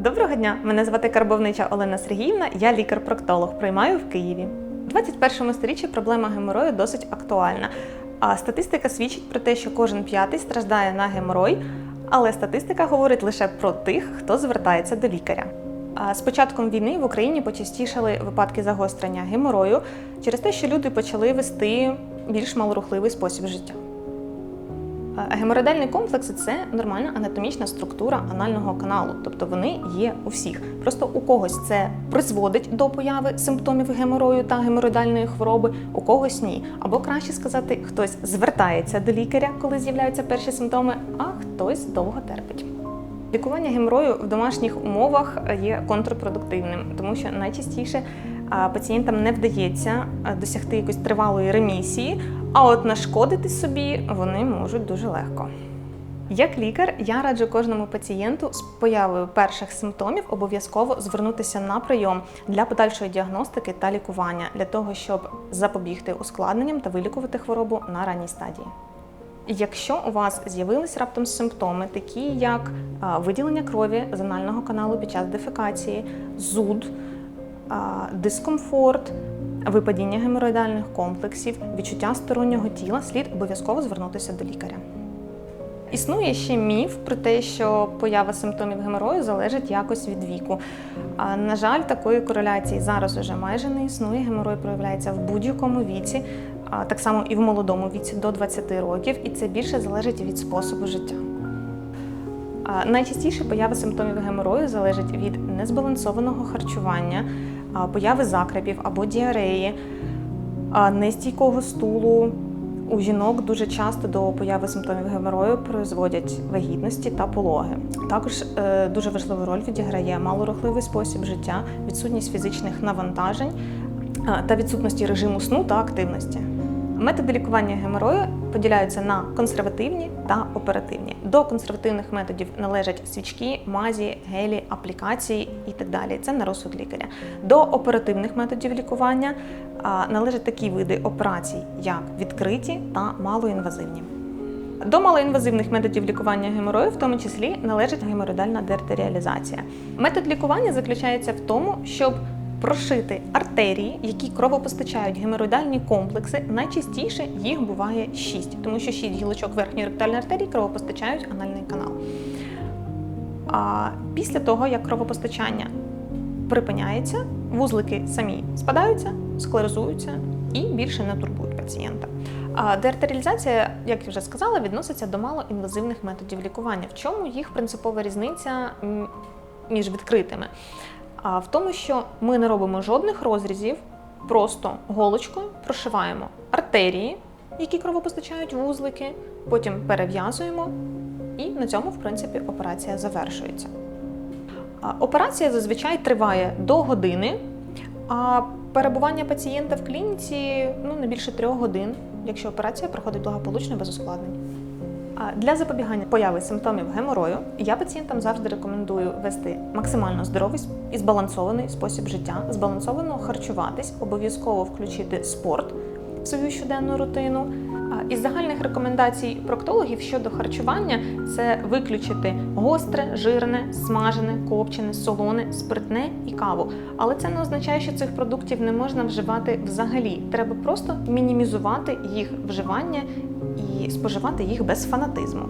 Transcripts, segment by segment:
Доброго дня! Мене звати Карбовнича Олена Сергіївна, я лікар-проктолог, приймаю в Києві. У 21 сторіччі проблема геморою досить актуальна. А статистика свідчить про те, що кожен п'ятий страждає на геморой, але статистика говорить лише про тих, хто звертається до лікаря. З початком війни в Україні почастішали випадки загострення геморою через те, що люди почали вести більш малорухливий спосіб життя. Е, Геморроїдальні комплекси це нормальна анатомічна структура анального каналу, тобто вони є у всіх. Просто у когось це призводить до появи симптомів геморою та геморроїдальної хвороби, у когось ні. Або краще сказати, хтось звертається до лікаря, коли з'являються перші симптоми, а хтось довго терпить. Лікування геморою в домашніх умовах є контрпродуктивним, тому що найчастіше пацієнтам не вдається досягти якоїсь тривалої ремісії, а от нашкодити собі вони можуть дуже легко. Як лікар, я раджу кожному пацієнту з появою перших симптомів обов'язково звернутися на прийом для подальшої діагностики та лікування, для того, щоб запобігти ускладненням та вилікувати хворобу на ранній стадії. Якщо у вас з'явились раптом симптоми, такі як виділення крові з анального каналу під час дефекації, зуд, дискомфорт, випадіння геморроїдальних комплексів, відчуття стороннього тіла, слід обов'язково звернутися до лікаря. Існує ще міф про те, що поява симптомів геморою залежить якось від віку. А, на жаль, такої кореляції зараз уже майже не існує. Геморой проявляється в будь-якому віці, а, так само і в молодому віці до 20 років, і це більше залежить від способу життя. А, Найчастіше поява симптомів геморою залежить від незбалансованого харчування, появи закрепів або діареї, нестійкого стулу. У жінок дуже часто до появи симптомів геморою призводять вагітності та пологи. Також е, дуже важливу роль відіграє малорухливий спосіб життя, відсутність фізичних навантажень е, та відсутності режиму сну та активності. Методи лікування геморою поділяються на консервативні та оперативні. До консервативних методів належать свічки, мазі, гелі, аплікації і так далі. Це на розсуд лікаря. До оперативних методів лікування належать такі види операцій, як відкриті та малоінвазивні. До малоінвазивних методів лікування геморою, в тому числі, належить геморроїдальна деартеріалізація. Метод лікування заключається в тому, щоб прошити артерії, які кровопостачають геморроїдальні комплекси. Найчастіше їх буває 6, тому що 6 гілочок верхньої ректальної артерії кровопостачають анальний канал. А після того, як кровопостачання припиняється, вузлики самі спадаються, склерозуються і більше не турбують пацієнта. Деартеріалізація, як я вже сказала, відноситься до малоінвазивних методів лікування. В чому їх принципова різниця між відкритими? А в тому, що ми не робимо жодних розрізів, просто голочкою прошиваємо артерії, які кровопостачають вузлики, потім перев'язуємо, і на цьому, в принципі, операція завершується. Операція зазвичай триває до години, а перебування пацієнта в клініці ну, не більше трьох годин, якщо операція проходить благополучно без ускладнень. Для запобігання появи симптомів геморою я пацієнтам завжди рекомендую вести максимально здоровий і збалансований спосіб життя, збалансовано харчуватись, обов'язково включити спорт в свою щоденну рутину. Із загальних рекомендацій проктологів щодо харчування це виключити гостре, жирне, смажене, копчене, солоне, спиртне і каву. Але це не означає, що цих продуктів не можна вживати взагалі. Треба просто мінімізувати їх вживання і споживати їх без фанатизму.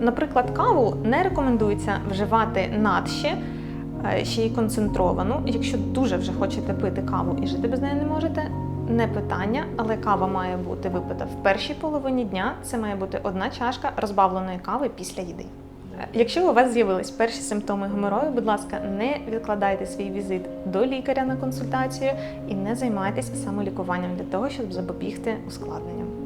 Наприклад, каву не рекомендується вживати надще, е, ще й концентровану. Якщо дуже вже хочете пити каву і жити без неї не можете, не питання, але кава має бути випита в першій половині дня. Це має бути одна чашка розбавленої кави після їди. Е, Якщо у вас з'явились перші симптоми геморою, будь ласка, не відкладайте свій візит до лікаря на консультацію і не займайтеся самолікуванням для того, щоб запобігти ускладненням.